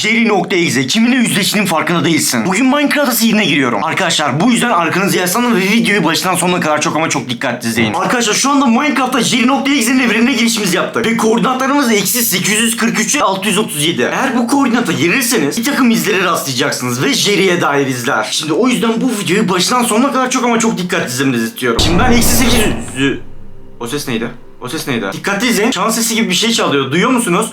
Jerry.exe kiminle yüzleştiğinin farkında değilsin. Bugün Minecraft'a sihirine giriyorum. Arkadaşlar bu yüzden arkanızı yaslanın ve videoyu baştan sonuna kadar çok ama çok dikkatli izleyin. Arkadaşlar şu anda Minecraft'ta Jerry.exe'nin evrenine girişimizi yaptık. Ve koordinatlarımız eksi 843 ve 637. Eğer bu koordinata girirseniz bir takım izlere rastlayacaksınız ve Jerry'e dair izler. Şimdi o yüzden bu videoyu baştan sonuna kadar çok ama çok dikkatli izlemenizi istiyorum. Şimdi ben eksi 800... O ses neydi? O ses neydi? Dikkatli izleyin. Çan sesi gibi bir şey çalıyor. Duyuyor musunuz?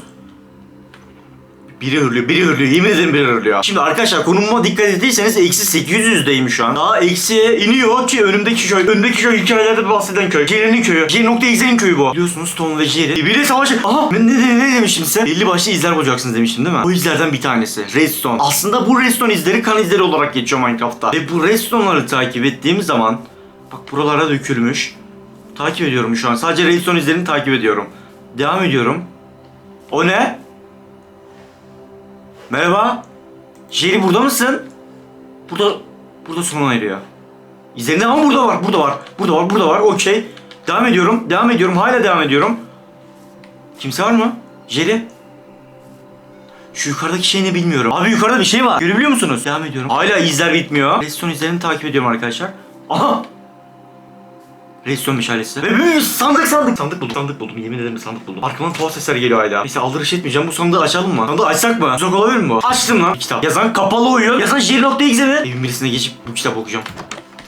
Biri hırlıyor, biri hırlıyor. Yemin ederim biri hırlıyor. Şimdi arkadaşlar konumuma dikkat ettiyseniz eksi 800'deyim şu an. Daha eksiye iniyor ki önümdeki köy. Önümdeki köy hikayelerde bahseden köy. Jerry'nin köyü. Jerry.exe'nin köyü bu. Biliyorsunuz Tom ve Jerry. Birbiriyle savaşı. Aha ne, ne, ne, demiştim size? Belli başlı izler bulacaksınız demiştim değil mi? O izlerden bir tanesi. Redstone. Aslında bu Redstone izleri kan izleri olarak geçiyor Minecraft'ta. Ve bu Redstone'ları takip ettiğim zaman bak buralara dökülmüş. Takip ediyorum şu an. Sadece Redstone izlerini takip ediyorum. Devam ediyorum. O ne? Merhaba. Jerry burada mısın? Burada burada sona eriyor. İzlerinde ama burada var, burada var, burada var, burada var. Okey. Devam ediyorum, devam ediyorum, hala devam ediyorum. Kimse var mı? Jerry. Şu yukarıdaki şey ne bilmiyorum. Abi yukarıda bir şey var. Görebiliyor musunuz? Devam ediyorum. Hala izler bitmiyor. Redstone izlerini takip ediyorum arkadaşlar. Aha! Redstone meşalesi. Ve bir sandık sandık. Sandık buldum. Sandık buldum. Yemin ederim sandık buldum. Arkamdan tuhaf sesler geliyor hala. Neyse aldırış etmeyeceğim. Bu sandığı açalım mı? Sandığı açsak mı? Uzak olabilir mi bu? Açtım lan. Kitap. Yazan kapalı oyun. Yazan J.exe mi? Evin birisine geçip bu kitap okuyacağım.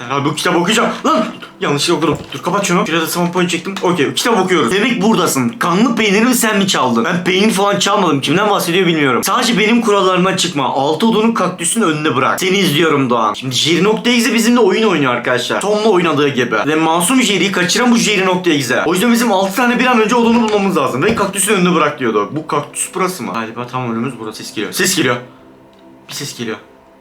Abi bu kitap okuyacağım. Lan yanlışlıkla okudum. Dur kapat şunu. Şurada spawn point çektim. Okey kitap okuyoruz. Demek buradasın. Kanlı peynirimi sen mi çaldın? Ben peynir falan çalmadım. Kimden bahsediyor bilmiyorum. Sadece benim kurallarıma çıkma. Altı odunu kaktüsün önüne bırak. Seni izliyorum Doğan. Şimdi Jerry.exe bizimle oyun oynuyor arkadaşlar. Tom'la oynadığı gibi. Ve masum Jerry'i kaçıran bu Jerry.exe. O yüzden bizim 6 tane bir an önce odunu bulmamız lazım. Ve kaktüsün önüne bırak diyordu. Bu kaktüs burası mı? Galiba tam önümüz burası. Ses geliyor. Ses geliyor. Bir ses geliyor.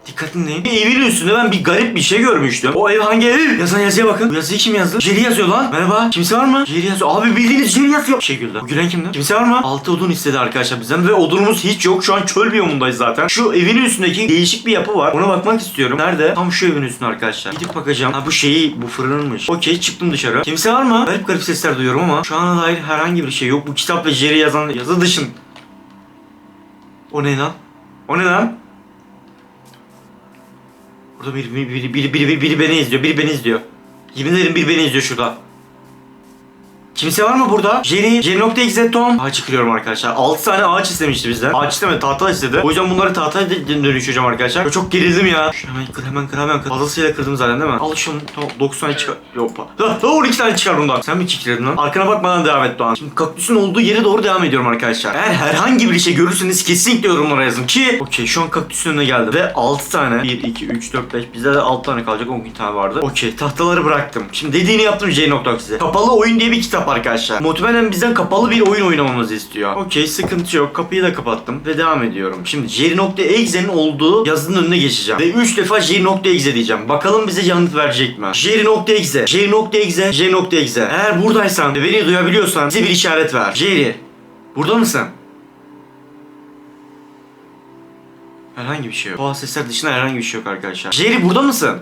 Dikkatli dinleyin. Bir evin üstünde ben bir garip bir şey görmüştüm. O ev hangi ev? Yazan yazıya bakın. Bu yazıyı kim yazdı? Jerry yazıyor lan. Merhaba. Kimse var mı? Jerry yazıyor. Abi bildiğiniz Jerry yazıyor. Bir şey güldü. Bu gülen kimdi? Kimse var mı? Altı odun istedi arkadaşlar bizden ve odunumuz hiç yok. Şu an çöl biyomundayız zaten. Şu evin üstündeki değişik bir yapı var. Ona bakmak istiyorum. Nerede? Tam şu evin üstünde arkadaşlar. Gidip bakacağım. Ha bu şeyi bu fırınmış. Okey çıktım dışarı. Kimse var mı? Garip garip sesler duyuyorum ama şu ana dair herhangi bir şey yok. Bu kitap ve Jerry yazan yazı dışın. O ne lan? O ne lan? Burada biri biri biri biri biri, biri, beni izliyor. Biri beni izliyor. Yemin ederim biri beni izliyor şurada. Kimse var mı burada? Jerry, Jerry.exe Tom. Ağaç kırıyorum arkadaşlar. 6 tane ağaç istemişti bizden. Ağaç istemedi, tahta istedi. O yüzden bunları tahtaya dö- dönüşeceğim arkadaşlar. Çok gerildim ya. Şunu hemen kır, hemen kır, hemen kır. Fazlasıyla kırdım zaten değil mi? Al şunu. Tamam, 9 tane çıkar. Yok. pa- Lan 12 tane çıkar bundan. Sen mi kikiledin lan? Arkana bakmadan devam et Doğan. Şimdi kaktüsün olduğu yere doğru devam ediyorum arkadaşlar. Eğer herhangi bir şey görürseniz kesinlikle yorumlara yazın ki. Okey şu an kaktüsün önüne geldim. Ve 6 tane. 1, 2, 3, 4, 5. Bizde de 6 tane kalacak. 10 tane vardı. Okey tahtaları bıraktım. Şimdi dediğini yaptım J.X'e. Kapalı oyun diye bir kitap arkadaşlar. Muhtemelen bizden kapalı bir oyun oynamamızı istiyor. Okey sıkıntı yok. Kapıyı da kapattım ve devam ediyorum. Şimdi Jerry.exe'nin olduğu yazının önüne geçeceğim. Ve 3 defa Jerry.exe diyeceğim. Bakalım bize yanıt verecek mi? Jerry.exe, Jerry.exe, Jerry.exe. Eğer buradaysan ve beni duyabiliyorsan bize bir işaret ver. Jerry, burada mısın? Herhangi bir şey yok. Doğal sesler dışında herhangi bir şey yok arkadaşlar. Jerry burada mısın?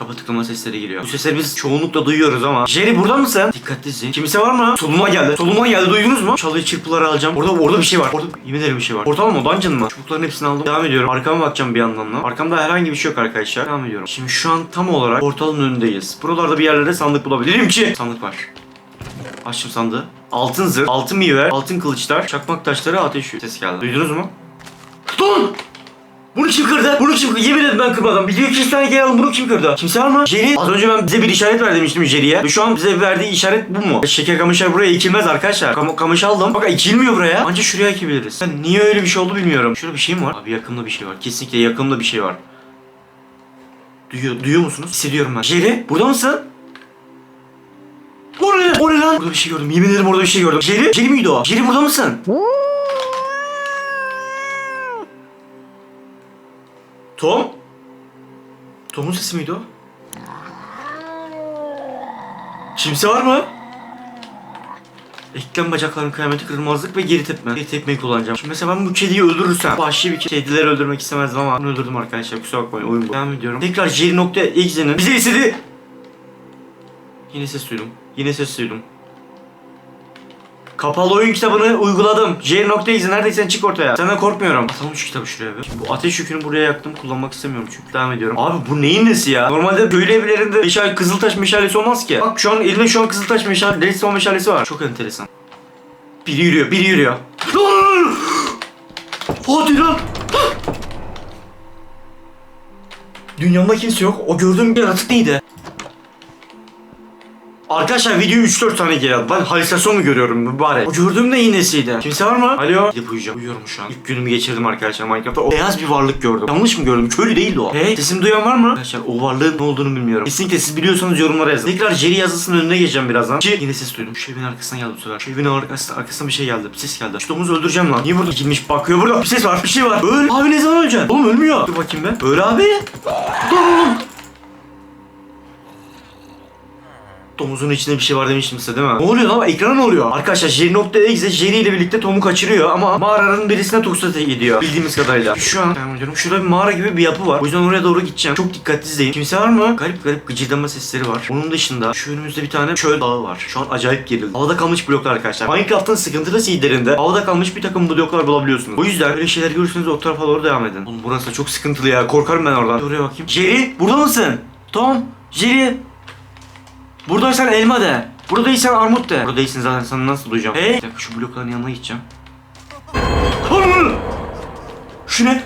Kapı tıklama sesleri geliyor. Bu sesleri biz çoğunlukla duyuyoruz ama. Jerry burada mısın? Dikkatli izleyin. Kimse var mı? Soluma geldi. Soluma geldi. Duydunuz mu? Çalıyı çırpıları alacağım. Orada orada bir şey var. Orada yemin ederim bir şey var. Portal mı? Dungeon mı? Çubukların hepsini aldım. Devam ediyorum. Arkama bakacağım bir yandan da. Arkamda herhangi bir şey yok arkadaşlar. Devam ediyorum. Şimdi şu an tam olarak portalın önündeyiz. Buralarda bir yerlerde sandık bulabilirim ki. Sandık var. Açtım sandığı. Altın zırh, altın miğfer, altın kılıçlar, çakmak taşları, ateş ses geldi. Duydunuz mu? Lan! Bunu kim kırdı? Bunu kim kırdı? Yemin ederim ben kırmadım. Biliyor ki tane gel alın bunu kim kırdı? Kimse mı? Jerry. Az önce ben bize bir işaret ver demiştim Jerry'e. Ve şu an bize verdiği işaret bu mu? Şeker kamışlar buraya ekilmez arkadaşlar. Kam kamış aldım. Bak ekilmiyor buraya. Ancak şuraya ekebiliriz. Ben niye öyle bir şey oldu bilmiyorum. Şurada bir şey mi var? Abi yakında bir şey var. Kesinlikle yakında bir şey var. Duyuyor, duyuyor musunuz? Hissediyorum ben. Jerry burada mısın? O ne? O ne lan? Burada bir şey gördüm. Yemin ederim orada bir şey gördüm. Jerry? Jerry miydi o? Jerry burada mısın? Tom? Tom'un sesi miydi o? Kimse var mı? Eklem bacakların kıyameti kırmazlık ve geri tepme. Geri tepmeyi kullanacağım. Şimdi mesela ben bu kediyi öldürürsem vahşi bir kedi. Kedileri öldürmek istemezdim ama bunu öldürdüm arkadaşlar. Kusura bakmayın oyun bu. Devam ediyorum. Tekrar Jerry.exe'nin bize istedi. Yine ses duydum. Yine ses duydum. Kapalı oyun kitabını uyguladım. J.exe neredeysen çık ortaya. Senden korkmuyorum. Atalım şu kitabı şuraya bir. Şimdi bu ateş yükünü buraya yaktım. Kullanmak istemiyorum çünkü. Devam ediyorum. Abi bu neyin nesi ya? Normalde köylü evlerinde meşale, kızıltaş meşalesi olmaz ki. Bak şu an elimde şu an kızıltaş meşale, redstone meşalesi var. Çok enteresan. Biri yürüyor, biri yürüyor. Hadi lan! Dünyamda kimse yok. O gördüğüm yaratık neydi? Arkadaşlar videoyu 3-4 tane aldım. Ben halüsinasyon mu görüyorum mübarek? O gördüğüm de iğnesiydi. Kimse var mı? Alo? Gidip uyuyacağım. Uyuyorum şu an. İlk günümü geçirdim arkadaşlar Minecraft'ta. O beyaz bir varlık gördüm. Yanlış mı gördüm? Köylü değildi o. Hey sesimi duyan var mı? Arkadaşlar o varlığın ne olduğunu bilmiyorum. Kesinlikle siz biliyorsanız yorumlara yazın. Tekrar Jerry yazısının önüne geçeceğim birazdan. Ki yine ses duydum. Şu evin arkasına geldi bu sefer. Şu evin arkasına, arkasına bir şey geldi. Bir ses geldi. Şu domuzu öldüreceğim lan. Niye burada gitmiş bakıyor burada. Bir ses var. Bir şey var. Öl. Abi ne zaman öleceksin? Oğlum ölmüyor. Dur bakayım ben. Öl abi. Dur oğlum. Domuzun içinde bir şey var demiştim size değil mi? Ne oluyor lan? Ekrana ne oluyor? Arkadaşlar Jerry.exe Jerry ile birlikte Tom'u kaçırıyor ama mağaranın birisine toksate gidiyor. Bildiğimiz kadarıyla. Şu an ben diyorum şurada bir mağara gibi bir yapı var. O yüzden oraya doğru gideceğim. Çok dikkatli izleyin. Kimse var mı? Garip garip gıcırdama sesleri var. Onun dışında şu önümüzde bir tane çöl dağı var. Şu an acayip gerildim. Havada kalmış bloklar arkadaşlar. Minecraft'ın sıkıntılı seedlerinde havada kalmış bir takım bloklar bulabiliyorsunuz. O yüzden böyle şeyler görürseniz o tarafa doğru devam edin. Oğlum burası çok sıkıntılı ya. Korkarım ben oradan. Oraya bakayım. Jerry burada mısın? Tom. Jerry. Buradaysan elma de. Burada değilsen armut de. Burada değilsin zaten sana nasıl duyacağım? Hey. Bir dakika şu blokların yanına gideceğim. Şu ne?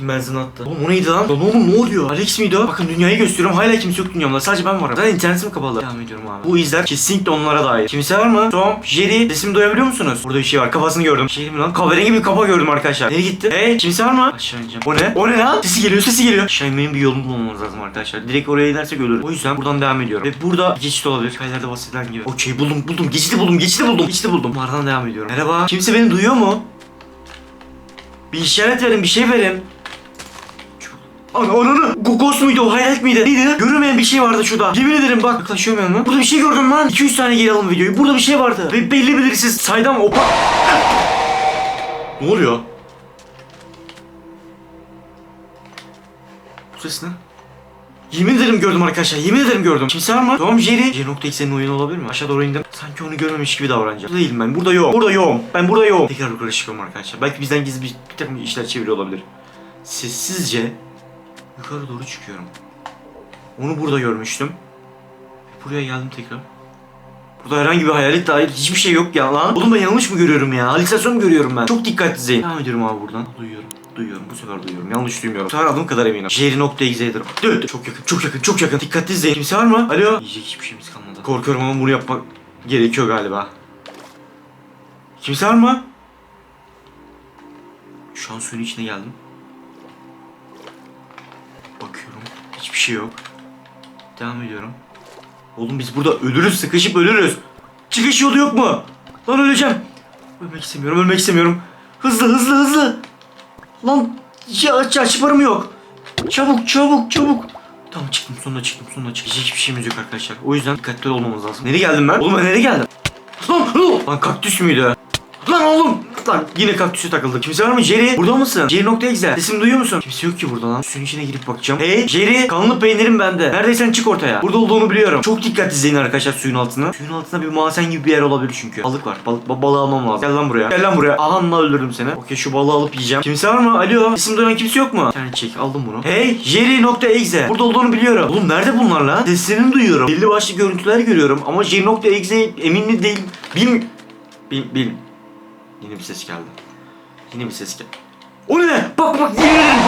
Metin benzin attı. Oğlum o neydi lan? Lan oğlum ne oluyor? Alex miydi o? Bakın dünyayı gösteriyorum. Hala kimse yok dünyamda. Sadece ben varım. Zaten internetim kapalı. Devam ediyorum abi. Bu izler kesinlikle onlara dair. Kimse var mı? Tom, Jerry. Sesimi duyabiliyor musunuz? Burada bir şey var. Kafasını gördüm. Şey mi lan? Kahverengi bir kafa gördüm arkadaşlar. Nereye gitti? Hey kimse var mı? Aşağı ineceğim. O ne? O ne lan? Sesi geliyor sesi geliyor. Aşağı inmenin bir yolunu bulmamız lazım arkadaşlar. Direkt oraya inersek ölürüm. O yüzden buradan devam ediyorum. Ve burada bir geçit olabilir. Hikayelerde bahsedilen gibi. Okey buldum buldum. Geçiti buldum. Geçiti buldum. Geçiti buldum. Bunlardan devam ediyorum. Merhaba. Kimse beni duyuyor mu? Bir işaret verin. Bir şey verin. Ana ananı. Go- Ghost muydu o? Hayalet miydi? Neydi? Görünmeyen bir şey vardı şurada. Yemin ederim bak. Yaklaşıyorum yanına. Burada bir şey gördüm lan. 200 tane geri alın videoyu. Burada bir şey vardı. Ve belli belirsiz. Saydam opa. ne oluyor? Bu ses ne? Yemin ederim gördüm arkadaşlar. Yemin ederim gördüm. Kimse var mı? Tamam Jerry. J.X'nin oyunu olabilir mi? Aşağı doğru indim. Sanki onu görmemiş gibi davranacağım. Burada değilim ben. Burada yoğum. Burada yoğum. Ben burada yoğum. Tekrar yukarı çıkıyorum arkadaşlar. Belki bizden gizli bir, bir takım işler çeviriyor olabilir. Sessizce yukarı doğru çıkıyorum. Onu burada görmüştüm. Buraya geldim tekrar. Burada herhangi bir hayalet dair hiçbir şey yok ya lan. Oğlum ben yanlış mı görüyorum ya? Halüsinasyon mu görüyorum ben? Çok dikkatli. Devam ediyorum abi buradan. Duyuyorum. Duyuyorum. Bu sefer duyuyorum. Yanlış duymuyorum. Bu sefer adım kadar eminim. Jerry.exe'dir. Dur dur. Çok yakın. Çok yakın. Çok yakın. Dikkatli izleyin. Kimse var mı? Alo. Yiyecek hiçbir şeyimiz kalmadı. Korkuyorum ama bunu yapmak gerekiyor galiba. Kimse var mı? Şu an suyun içine geldim. Hiçbir şey yok. Devam ediyorum. Oğlum biz burada ölürüz, sıkışıp ölürüz. Çıkış yolu yok mu? Lan öleceğim. Ölmek istemiyorum, ölmek istemiyorum. Hızlı, hızlı, hızlı. Lan ya aç açparım yok. Çabuk, çabuk, çabuk. Tamam çıktım, sonunda çıktım, sonunda çıktım. Hiç hiçbir şeyimiz yok arkadaşlar. O yüzden dikkatli olmamız lazım. Nereye geldim ben? Oğlum ben nereye geldim? Lan, lan kaktüs müydü? Lan oğlum! Lan yine kaktüse takıldık. Kimse var mı? Jerry burada mısın? Jerry.exe Sesimi duyuyor musun? Kimse yok ki burada lan. Suyun içine girip bakacağım. Hey Jerry kanlı peynirim bende. Neredeysen çık ortaya. Burada olduğunu biliyorum. Çok dikkatli izleyin arkadaşlar suyun altına. Suyun altında bir maden gibi bir yer olabilir çünkü. Balık var. Balık, ba- balığı almam lazım. Gel lan buraya. Gel lan buraya. Ahanla öldürdüm seni. Okey şu balığı alıp yiyeceğim. Kimse var mı? Alo. Sesim duyan kimse yok mu? Tane çek. Aldım bunu. Hey Jerry.exe Burada olduğunu biliyorum. Oğlum nerede bunlar lan? Seslerini duyuyorum. Belli başlı görüntüler görüyorum. Ama Jerry.exe emin mi değil. Bil... Bil... Bil... Yine bir ses geldi. Yine bir ses geldi. O ne? Bak bak yemin ederim.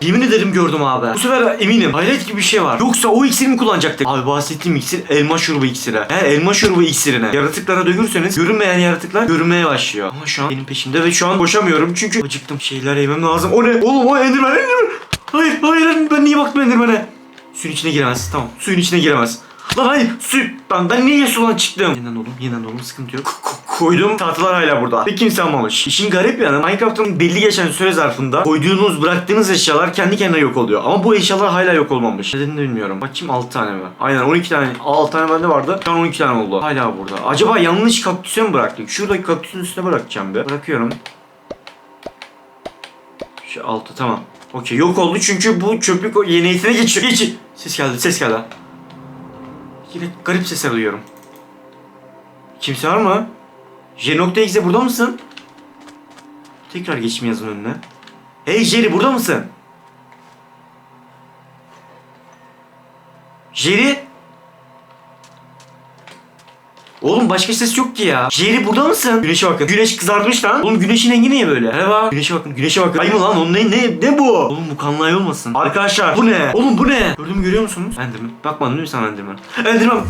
Yemin ederim gördüm abi. Bu sefer eminim. Hayret gibi bir şey var. Yoksa o iksiri mi kullanacaktık? Abi bahsettiğim iksir elma şurubu iksiri. He elma şurubu iksirine. Yaratıklara dökürseniz görünmeyen yaratıklar görünmeye başlıyor. Ama şu an benim peşimde ve şu an koşamıyorum çünkü acıktım. Şeyler yemem lazım. O ne? Oğlum o endirmen endirmen. Hayır hayır ben niye baktım endirmene? Suyun içine giremez. Tamam suyun içine giremez. Lan hayır su. Lan ben niye sudan çıktım? Yeniden oğlum yeniden oğlum sıkıntı yok. Ko- ko- koyduğum tahtalar hala burada. Ve kimse almamış. İşin garip yanı Minecraft'ın belli geçen süre zarfında koyduğunuz bıraktığınız eşyalar kendi kendine yok oluyor. Ama bu eşyalar hala yok olmamış. Nedenini bilmiyorum. Bakayım 6 tane mi? Aynen 12 tane. 6 tane bende vardı. Şu an 12 tane oldu. Hala burada. Acaba yanlış kaktüse mi bıraktık? Şuradaki kaktüsün üstüne bırakacağım bir. Bırakıyorum. Şu altı tamam. Okey yok oldu çünkü bu çöplük o yeni eğitime geçiyor. Geç. Ses geldi ses geldi. Yine garip sesler duyuyorum. Kimse var mı? J.Exe burada mısın? Tekrar geçeyim yazın önüne. Hey Jerry burada mısın? Jerry? Oğlum başka ses yok ki ya. Jerry burada mısın? Güneşe bakın. Güneş kızarmış lan. Oğlum güneşin rengi niye böyle? Merhaba. Güneşe bakın. Güneşe bakın. Ay mı lan? Onun ne, ne, ne bu? Oğlum bu kanlı ay olmasın. Arkadaşlar bu ne? Oğlum bu ne? Gördüğümü görüyor musunuz? Enderman. Bakmadın değil mi sen Enderman? Enderman.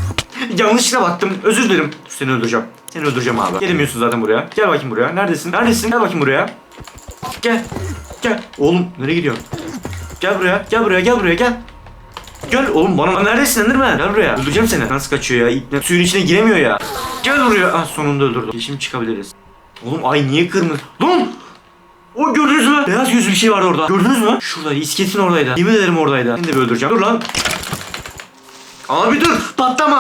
Yanlışlıkla baktım. Özür dilerim. Seni öldüreceğim. Seni öldüreceğim abi. Gelemiyorsun zaten buraya. Gel bakayım buraya. Neredesin? Neredesin? Gel bakayım buraya. Gel. Gel. Oğlum nereye gidiyorsun? Gel buraya. Gel buraya. Gel buraya. Gel. Gel oğlum bana neredesin Enderman? Gel buraya. Öldüreceğim seni. Nasıl kaçıyor ya? İpne. Suyun içine giremiyor ya. Gel buraya. Ah sonunda öldürdüm. Şimdi çıkabiliriz. Oğlum ay niye kırmızı? Lan! O gördünüz mü? Beyaz yüzlü bir şey vardı orada. Gördünüz mü? Şurada iskeletin oradaydı. Yemin ederim oradaydı. Seni de bir öldüreceğim. Dur lan. Abi dur patlama.